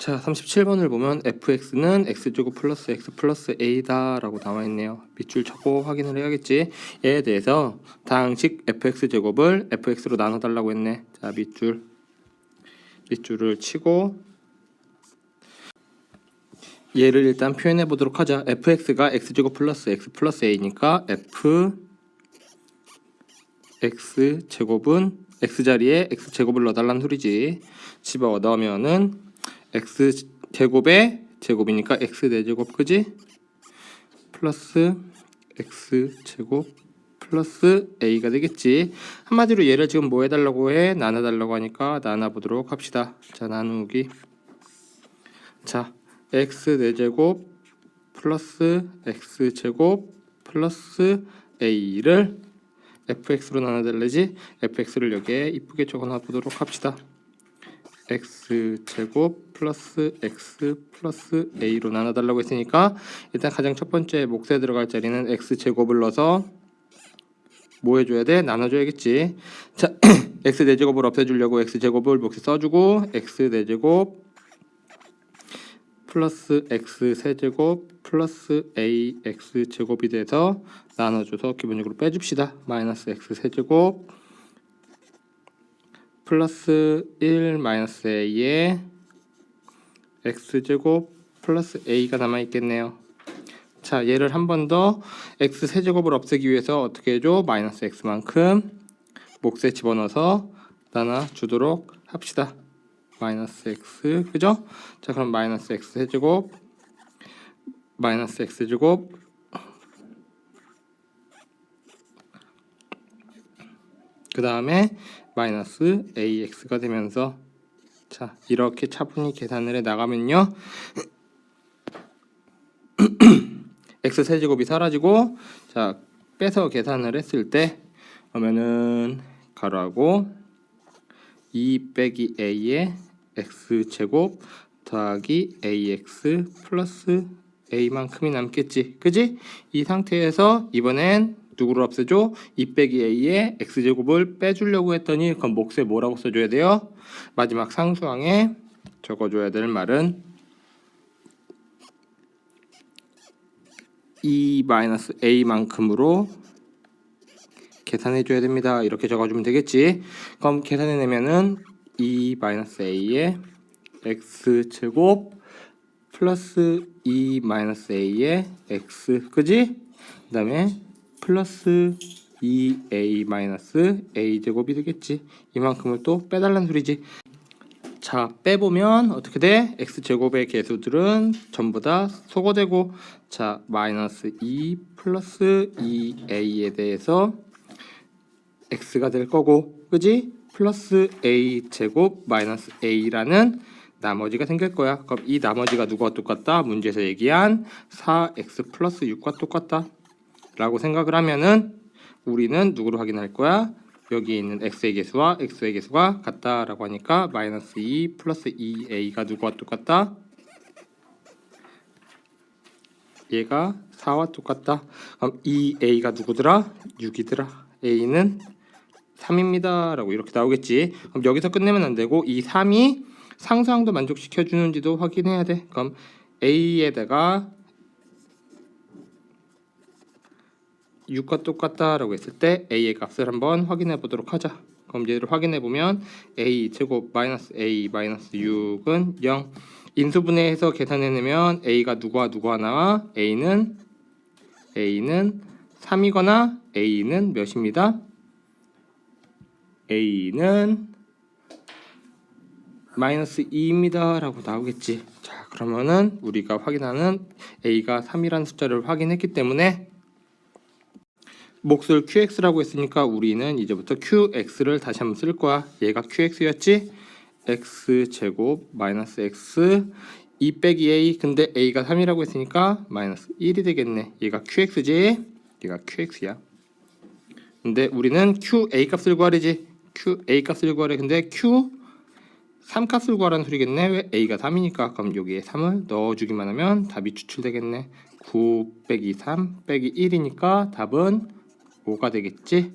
자, 37번을 보면 fx는 x제곱 플러스 x 플러스 a다라고 나와 있네요. 밑줄 쳐고 확인을 해야겠지. 얘에 대해서 다항식 fx제곱을 fx로 나눠달라고 했네. 자, 밑줄. 밑줄을 치고 얘를 일단 표현해 보도록 하자. fx가 x제곱 플러스 x 플러스 a니까 f x 제곱은 x 자리에 x 제곱을 넣어달라는 소리지. 집어 넣으면은 x 제곱의 제곱이니까 x 네 제곱 그지? 플러스 x 제곱 플러스 a가 되겠지. 한마디로 얘를 지금 뭐 해달라고 해? 나눠달라고 하니까 나눠보도록 합시다. 자 나누기. 자 x 네 제곱 플러스 x 제곱 플러스 a를 fx로 나눠달래지 fx를 여기에 이쁘게 적어놔 보도록 합시다. X 제곱 플러스 x 플러스 a로 나눠달라고 했으니까 일단 가장 첫 번째 몫에 들어갈 자리는 x 제곱을 넣어서 뭐 해줘야 돼? 나눠줘야겠지. 자, x 네 제곱을 없애주려고 x 제곱을 몫에 써주고 x 네 제곱 플러스 x 세제곱 플러스 a x 제곱이 돼서 나눠줘서 기본적으로 빼줍시다. 마이너스 x 세제곱 플러스 1 마이너스 a에 x 제곱 플러스 a가 남아 있겠네요. 자, 얘를 한 번 더 x 세제곱을 없애기 위해서 어떻게 해줘? 마이너스 x만큼 몫에 집어넣어서 나눠 주도록 합시다. 마이너스 x 그죠? 자, 그럼 마이너스 x 세제곱 마이너스 x 제곱 그 다음에 마이너스 ax가 되면서 자 이렇게 차분히 계산을 해 나가면요 x 세제곱이 사라지고 자 빼서 계산을 했을 때 그러면은 가로하고 2 빼기 a의 x 제곱 더하기 ax 플러스 a만큼이 남겠지 그지? 이 상태에서 이번엔 누구를 없애줘? 2 빼기 a의 x제곱을 빼주려고 했더니 그럼 몫에 뭐라고 써줘야 돼요? 마지막 상수항에 적어줘야 될 말은 2 마이너스 a만큼으로 계산해줘야 됩니다. 이렇게 적어주면 되겠지. 그럼 계산해내면은 2 마이너스 a의 x제곱 플러스 2 마이너스 a의 x 그지? 그 다음에 플러스 2a 마이너스 a 제곱이 되겠지. 이만큼을 또 빼달라는 소리지. 자 빼보면 어떻게 돼? x 제곱의 개수들은 전부 다 소거되고 자 마이너스 2 플러스 2a에 대해서 x가 될 거고 그지? 플러스 a 제곱 마이너스 a라는 나머지가 생길 거야. 그럼 이 나머지가 누구와 똑같다? 문제에서 얘기한 4x 플러스 6과 똑같다. 라고 생각을 하면은 우리는 누구로 확인할 거야? 여기 있는 x의 개수와 x의 개수가 같다라고 하니까 마이너스 2 플러스 2a가 누구와 똑같다? 얘가 4와 똑같다. 그럼 2a가 누구더라? 6이더라. a는 3입니다. 라고 이렇게 나오겠지. 그럼 여기서 끝내면 안 되고 이 3이 상수항도 만족시켜 주는지도 확인해야 돼. 그럼 a에다가 6과 똑같다라고 했을 때 a의 값을 한번 확인해 보도록 하자. 그럼 얘를 확인해 보면 a 제곱 마이너스 a 마이너스 6은 0. 인수분해해서 계산해내면 a가 누구와 누구와 나와? a는 a는 3이거나 a는 몇입니다? a는 마이너스 2입니다 라고 나오겠지 자 그러면은 우리가 확인하는 a가 3이라는 숫자를 확인했기 때문에 몫을 qx라고 했으니까 우리는 이제부터 qx를 다시 한번 쓸 거야. 얘가 qx였지? X 제곱 마이너스 x 2 빼기 a. 근데 a가 3이라고 했으니까 마이너스 1이 되겠네. 얘가 qx지? 얘가 qx야. 근데 우리는 qa 값을 구하려지. Qa 값을 구하래. 근데 q 3값을 구하라는 소리겠네. 왜 a가 3이니까? 그럼 여기에 3을 넣어주기만 하면 답이 추출되겠네. 9 빼기 3 빼기 1이니까 답은 5가 되겠지